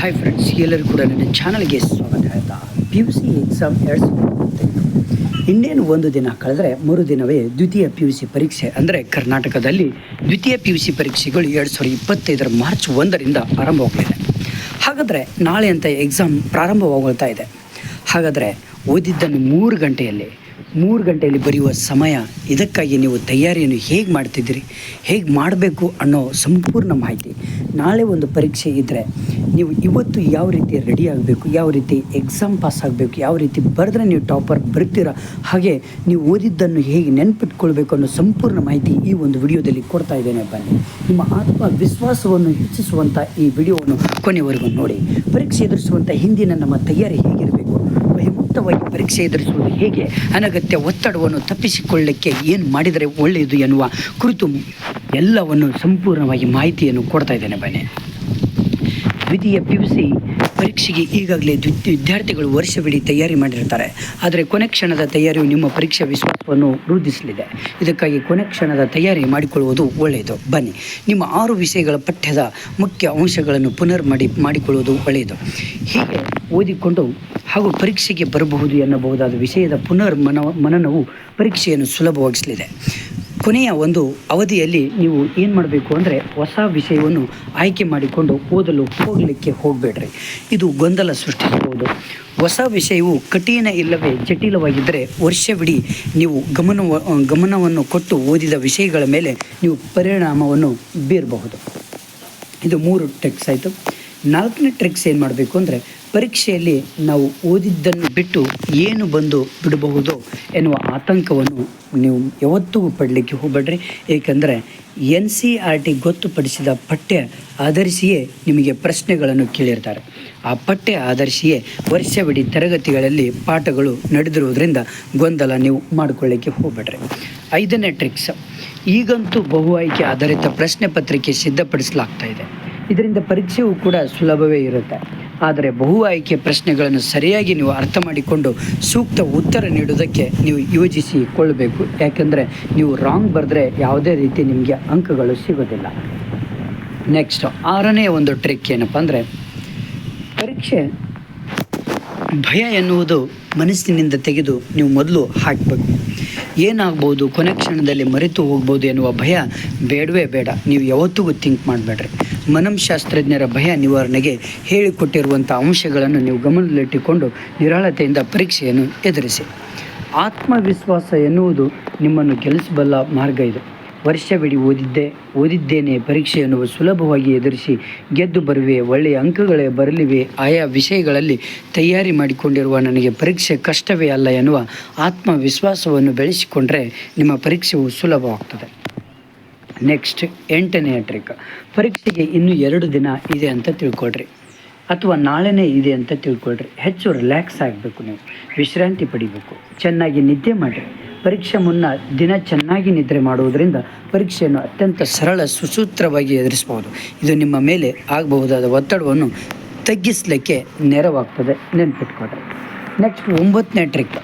Hi friends ಎಲ್ಲರೂ ಕೂಡ ನನ್ನ ಚಾನಲ್ಗೆ ಸ್ವಾಗತ ಆಯಿತಾ? ಪಿ ಯು ಸಿ ಎಕ್ಸಾಮ್ ಎರಡು ಸಾವಿರದ ಇನ್ನೇನು ಒಂದು ದಿನ ಕಳೆದರೆ ಮೂರು ದಿನವೇ ದ್ವಿತೀಯ ಪಿ ಯು ಸಿ ಪರೀಕ್ಷೆ ಅಂದರೆ ಕರ್ನಾಟಕದಲ್ಲಿ ದ್ವಿತೀಯ ಪಿ ಯು ಸಿ ಪರೀಕ್ಷೆಗಳು ಎರಡು ಸಾವಿರದ ಇಪ್ಪತ್ತೈದರ ಮಾರ್ಚ್ ಒಂದರಿಂದ ಆರಂಭವಾಗಲಿದೆ ಹಾಗಾದರೆ ನಾಳೆ ಅಂತ ಎಕ್ಸಾಮ್ ಪ್ರಾರಂಭವಾಗುತ್ತಾ ಇದೆ. ಹಾಗಾದರೆ ಓದಿದ್ದನ್ನು ಮೂರು ಗಂಟೆಯಲ್ಲಿ ಮೂರು ಗಂಟೆಯಲ್ಲಿ ಬರೆಯುವ ಸಮಯ, ಇದಕ್ಕಾಗಿ ನೀವು ತಯಾರಿಯನ್ನು ಹೇಗೆ ಮಾಡ್ತಿದ್ದೀರಿ, ಹೇಗೆ ಮಾಡಬೇಕು ಅನ್ನೋ ಸಂಪೂರ್ಣ ಮಾಹಿತಿ. ನಾಳೆ ಒಂದು ಪರೀಕ್ಷೆ ಇದ್ದರೆ ನೀವು ಇವತ್ತು ಯಾವ ರೀತಿ ರೆಡಿ ಆಗಬೇಕು, ಯಾವ ರೀತಿ ಎಕ್ಸಾಮ್ ಪಾಸ್ ಆಗಬೇಕು, ಯಾವ ರೀತಿ ಬರೆದ್ರೆ ನೀವು ಟಾಪರ್ ಬರ್ತೀರಾ, ಹಾಗೆ ನೀವು ಓದಿದ್ದನ್ನು ಹೇಗೆ ನೆನಪಿಟ್ಕೊಳ್ಬೇಕು ಅನ್ನೋ ಸಂಪೂರ್ಣ ಮಾಹಿತಿ ಈ ಒಂದು ವಿಡಿಯೋದಲ್ಲಿ ಕೊಡ್ತಾ ಇದ್ದೇನೆ. ಬನ್ನಿ, ನಿಮ್ಮ ಆತ್ಮವಿಶ್ವಾಸವನ್ನು ಹೆಚ್ಚಿಸುವಂಥ ಈ ವಿಡಿಯೋವನ್ನು ಕೊನೆವರೆಗೂ ನೋಡಿ. ಪರೀಕ್ಷೆ ಎದುರಿಸುವಂಥ ಹಿಂದಿನ ನಮ್ಮ ತಯಾರಿ ಹೇಗಿರಬೇಕು ಪರೀಕ್ಷೆ ಎದುರಿಸುವುದು ಹೇಗೆ? ಅನಗತ್ಯ ಒತ್ತಡವನ್ನು ತಪ್ಪಿಸಿಕೊಳ್ಳಕ್ಕೆ ಏನು ಮಾಡಿದರೆ ಒಳ್ಳೆಯದು ಎನ್ನುವ ಕುರಿತು ಎಲ್ಲವನ್ನು ಸಂಪೂರ್ಣವಾಗಿ ಮಾಹಿತಿಯನ್ನು ಕೊಡ್ತಾ ಇದ್ದೇನೆ ಬನ್ನಿ. ದ್ವಿತೀಯ ಪಿ ಯು ಸಿ ಪರೀಕ್ಷೆಗೆ ಈಗಾಗಲೇ ವಿದ್ಯಾರ್ಥಿಗಳು ವರ್ಷವಿಡೀ ತಯಾರಿ ಮಾಡಿರ್ತಾರೆ. ಆದರೆ ಕೊನೆ ಕ್ಷಣದ ತಯಾರಿಯು ನಿಮ್ಮ ಪರೀಕ್ಷಾ ವಿಶ್ವಾಸವನ್ನು ವೃದ್ಧಿಸಲಿದೆ. ಇದಕ್ಕಾಗಿ ಕೊನೆ ಕ್ಷಣದ ತಯಾರಿ ಮಾಡಿಕೊಳ್ಳುವುದು ಒಳ್ಳೆಯದು. ಬನ್ನಿ. ನಿಮ್ಮ ಆರು ವಿಷಯಗಳ ಪಠ್ಯದ ಮುಖ್ಯ ಅಂಶಗಳನ್ನು ಪುನರ್ ಮಾಡಿ, ಮಾಡಿಕೊಳ್ಳುವುದು ಒಳ್ಳೆಯದು. ಹೀಗೆ ಓದಿಕೊಂಡು ಹಾಗೂ ಪರೀಕ್ಷೆಗೆ ಬರಬಹುದು ಎನ್ನಬಹುದಾದ ವಿಷಯದ ಪುನರ್ ಮನ ಮನನವು ಪರೀಕ್ಷೆಯನ್ನು ಸುಲಭವಾಗಿಸಲಿದೆ. ಕೊನೆಯ ಒಂದು ಅವಧಿಯಲ್ಲಿ ನೀವು ಏನು ಮಾಡಬೇಕು ಅಂದರೆ ಹೊಸ ವಿಷಯವನ್ನು ಆಯ್ಕೆ ಮಾಡಿಕೊಂಡು ಓದಲು ಹೋಗಲಿಕ್ಕೆ ಹೋಗಬೇಡ್ರಿ. ಇದು ಗೊಂದಲ ಸೃಷ್ಟಿಸಬಹುದು. ಹೊಸ ವಿಷಯವು ಕಠಿಣ ಇಲ್ಲವೇ ಜಟಿಲವಾಗಿದ್ದರೆ ವರ್ಷವಿಡೀ ನೀವು ಗಮನ ಗಮನವನ್ನು ಕೊಟ್ಟು ಓದಿದ ವಿಷಯಗಳ ಮೇಲೆ ನೀವು ಪರಿಣಾಮವನ್ನು ಬೀರಬಹುದು. ಇದು ಮೂರು ಟ್ರಿಕ್ಸ್ ಆಯಿತು. ನಾಲ್ಕನೇ ಟ್ರಿಕ್ಸ್ ಏನು ಮಾಡಬೇಕು ಅಂದರೆ ಪರೀಕ್ಷೆಯಲ್ಲಿ ನಾವು ಓದಿದ್ದನ್ನು ಬಿಟ್ಟು ಏನು ಬಂದು ಬಿಡಬಹುದು ಎನ್ನುವ ಆತಂಕವನ್ನು ನೀವು ಯಾವತ್ತೂ ಪಡಲಿಕ್ಕೆ ಹೋಗಬೇಡ್ರಿ. ಏಕೆಂದರೆ ಎನ್ ಸಿ ಆರ್ ಟಿ ಗೊತ್ತುಪಡಿಸಿದ ಪಠ್ಯ ಆಧರಿಸಿಯೇ ನಿಮಗೆ ಪ್ರಶ್ನೆಗಳನ್ನು ಕೇಳಿರ್ತಾರೆ. ಆ ಪಠ್ಯ ಆಧರಿಸಿಯೇ ವರ್ಷವಿಡೀ ತರಗತಿಗಳಲ್ಲಿ ಪಾಠಗಳು ನಡೆದಿರುವುದರಿಂದ ಗೊಂದಲ ನೀವು ಮಾಡಿಕೊಳ್ಳಿಕ್ಕೆ ಹೋಗಬೇಡ್ರಿ. ಐದನೇ ಟ್ರಿಕ್ಸ್, ಈಗಂತೂ ಬಹು ಆಯ್ಕೆ ಆಧಾರಿತ ಪ್ರಶ್ನೆ ಪತ್ರಿಕೆ ಸಿದ್ಧಪಡಿಸಲಾಗ್ತಾ ಇದೆ. ಇದರಿಂದ ಪರೀಕ್ಷೆಯೂ ಕೂಡ ಸುಲಭವೇ ಇರುತ್ತೆ. ಆದರೆ ಬಹು ಆಯ್ಕೆ ಪ್ರಶ್ನೆಗಳನ್ನು ಸರಿಯಾಗಿ ನೀವು ಅರ್ಥ ಮಾಡಿಕೊಂಡು ಸೂಕ್ತ ಉತ್ತರ ನೀಡುವುದಕ್ಕೆ ನೀವು ಯೋಜಿಸಿಕೊಳ್ಳಬೇಕು. ಯಾಕೆಂದರೆ ನೀವು ರಾಂಗ್ ಬರೆದ್ರೆ ಯಾವುದೇ ರೀತಿ ನಿಮಗೆ ಅಂಕಗಳು ಸಿಗೋದಿಲ್ಲ. ನೆಕ್ಸ್ಟ್ ಆರನೇ ಒಂದು ಟ್ರಿಕ್ ಏನಪ್ಪ ಅಂದರೆ ಪರೀಕ್ಷೆ ಭಯ ಎನ್ನುವುದು ಮನಸ್ಸಿನಿಂದ ತೆಗೆದು ನೀವು ಮೊದಲು ಹಾಕಬೇಕು. ಏನಾಗ್ಬೋದು? ಕೊನೆ ಕ್ಷಣದಲ್ಲಿ ಮರೆತು ಹೋಗ್ಬೋದು ಎನ್ನುವ ಭಯ ಬೇಡವೇ ಬೇಡ. ನೀವು ಯಾವತ್ತಿಗೂ ಥಿಂಕ್ ಮಾಡಬೇಡ್ರಿ. ಮನಂಶಾಸ್ತ್ರಜ್ಞರ ಭಯ ನಿವಾರಣೆಗೆ ಹೇಳಿಕೊಟ್ಟಿರುವಂಥ ಅಂಶಗಳನ್ನು ನೀವು ಗಮನದಲ್ಲಿಟ್ಟುಕೊಂಡು ನಿರಾಳತೆಯಿಂದ ಪರೀಕ್ಷೆಯನ್ನು ಎದುರಿಸಿ. ಆತ್ಮವಿಶ್ವಾಸ ಎನ್ನುವುದು ನಿಮ್ಮನ್ನು ಗೆಲ್ಲಿಸಬಲ್ಲ ಮಾರ್ಗ ಇದು. ವರ್ಷವಿಡೀ ಓದಿದ್ದೆ, ಓದಿದ್ದೇನೆ. ಪರೀಕ್ಷೆಯನ್ನು ಸುಲಭವಾಗಿ ಎದುರಿಸಿ ಗೆದ್ದು ಬರುವೆ. ಒಳ್ಳೆಯ ಅಂಕಗಳೇ ಬರಲಿವೆ. ಆಯಾ ವಿಷಯಗಳಲ್ಲಿ ತಯಾರಿ ಮಾಡಿಕೊಂಡಿರುವ ನನಗೆ ಪರೀಕ್ಷೆ ಕಷ್ಟವೇ ಅಲ್ಲ ಎನ್ನುವ ಆತ್ಮವಿಶ್ವಾಸವನ್ನು ಬೆಳೆಸಿಕೊಂಡರೆ ನಿಮ್ಮ ಪರೀಕ್ಷೆಯು ಸುಲಭವಾಗ್ತದೆ. ನೆಕ್ಸ್ಟ್ ಎಂಟನೆಯ ಟ್ರಿಕ್. ಪರೀಕ್ಷೆಗೆ ಇನ್ನೂ ಎರಡು ದಿನ ಇದೆ ಅಂತ ತಿಳ್ಕೊಳ್ರಿ. ಅಥವಾ ನಾಳೆನೇ ಇದೆ ಅಂತ ತಿಳ್ಕೊಳ್ರಿ. ಹೆಚ್ಚು ರಿಲ್ಯಾಕ್ಸ್ ಆಗಬೇಕು ನೀವು. ವಿಶ್ರಾಂತಿ ಪಡಿಬೇಕು. ಚೆನ್ನಾಗಿ ನಿದ್ದೆ ಮಾಡಿರಿ. ಪರೀಕ್ಷೆ ಮುನ್ನ ದಿನ ಚೆನ್ನಾಗಿ ನಿದ್ರೆ ಮಾಡುವುದರಿಂದ ಪರೀಕ್ಷೆಯನ್ನು ಅತ್ಯಂತ ಸರಳ, ಸುಸೂತ್ರವಾಗಿ ಎದುರಿಸಬಹುದು. ಇದು ನಿಮ್ಮ ಮೇಲೆ ಆಗಬಹುದಾದ ಒತ್ತಡವನ್ನು ತಗ್ಗಿಸಲಿಕ್ಕೆ ನೆರವಾಗ್ತದೆ ನೆನ್ಪಿಟ್ಕೊಳ್ರಿ ನೆಕ್ಸ್ಟ್ ಒಂಬತ್ತನೇ ಟ್ರಿಕ್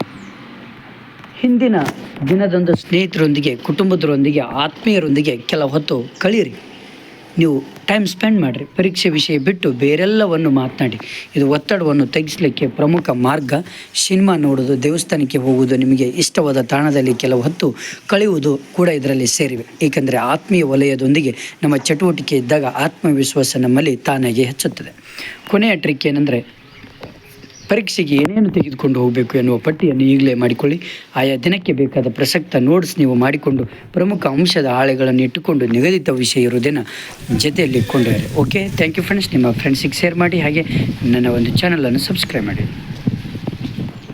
ಹಿಂದಿನ ದಿನದಂದು ಸ್ನೇಹಿತರೊಂದಿಗೆ, ಕುಟುಂಬದರೊಂದಿಗೆ, ಆತ್ಮೀಯರೊಂದಿಗೆ ಕೆಲ ಹೊತ್ತು ಕಳೀರಿ. ನೀವು ಟೈಮ್ ಸ್ಪೆಂಡ್ ಮಾಡಿರಿ. ಪರೀಕ್ಷೆ ವಿಷಯ ಬಿಟ್ಟು ಬೇರೆಲ್ಲವನ್ನು ಮಾತನಾಡಿ. ಇದು ಒತ್ತಡವನ್ನು ತಗ್ಗಿಸಲಿಕ್ಕೆ ಪ್ರಮುಖ ಮಾರ್ಗ ಸಿನಿಮಾ ನೋಡೋದು ದೇವಸ್ಥಾನಕ್ಕೆ ಹೋಗುವುದು, ನಿಮಗೆ ಇಷ್ಟವಾದ ತಾಣದಲ್ಲಿ ಕೆಲವು ಹೊತ್ತು ಕಳೆಯುವುದು ಕೂಡ ಇದರಲ್ಲಿ ಸೇರಿವೆ. ಏಕೆಂದರೆ ಆತ್ಮೀಯ ವಲಯದೊಂದಿಗೆ ನಮ್ಮ ಚಟುವಟಿಕೆ ಇದ್ದಾಗ ಆತ್ಮವಿಶ್ವಾಸ ನಮ್ಮಲ್ಲಿ ತಾನಾಗಿ ಹೆಚ್ಚುತ್ತದೆ. ಕೊನೆಯ ಟ್ರಿಕ್ ಏನಂದರೆ ಪರೀಕ್ಷೆಗೆ ಏನೇನು ತೆಗೆದುಕೊಂಡು ಹೋಗಬೇಕು ಎನ್ನುವ ಪಟ್ಟಿಯನ್ನು ಈಗಲೇ ಮಾಡಿಕೊಳ್ಳಿ. ಆಯಾ ದಿನಕ್ಕೆ ಬೇಕಾದ ಪ್ರಸಕ್ತ ನೋಟ್ಸ್ ನೀವು ಮಾಡಿಕೊಂಡು ಪ್ರಮುಖ ಅಂಶದ ಹಾಳೆಗಳನ್ನು ಇಟ್ಟುಕೊಂಡು ನಿಗದಿತ ವಿಷಯ ಇರುವುದನ್ನು ಜೊತೆಯಲ್ಲಿ ಕೊಂಡೊಯ್ಯಿರಿ ಓಕೆ ಥ್ಯಾಂಕ್ ಯು ಫ್ರೆಂಡ್ಸ್ ನಿಮ್ಮ ಫ್ರೆಂಡ್ಸಿಗೆ ಶೇರ್ ಮಾಡಿ. ಹಾಗೆ ನನ್ನ ಒಂದು ಚಾನಲನ್ನು ಸಬ್ಸ್ಕ್ರೈಬ್ ಮಾಡಿ.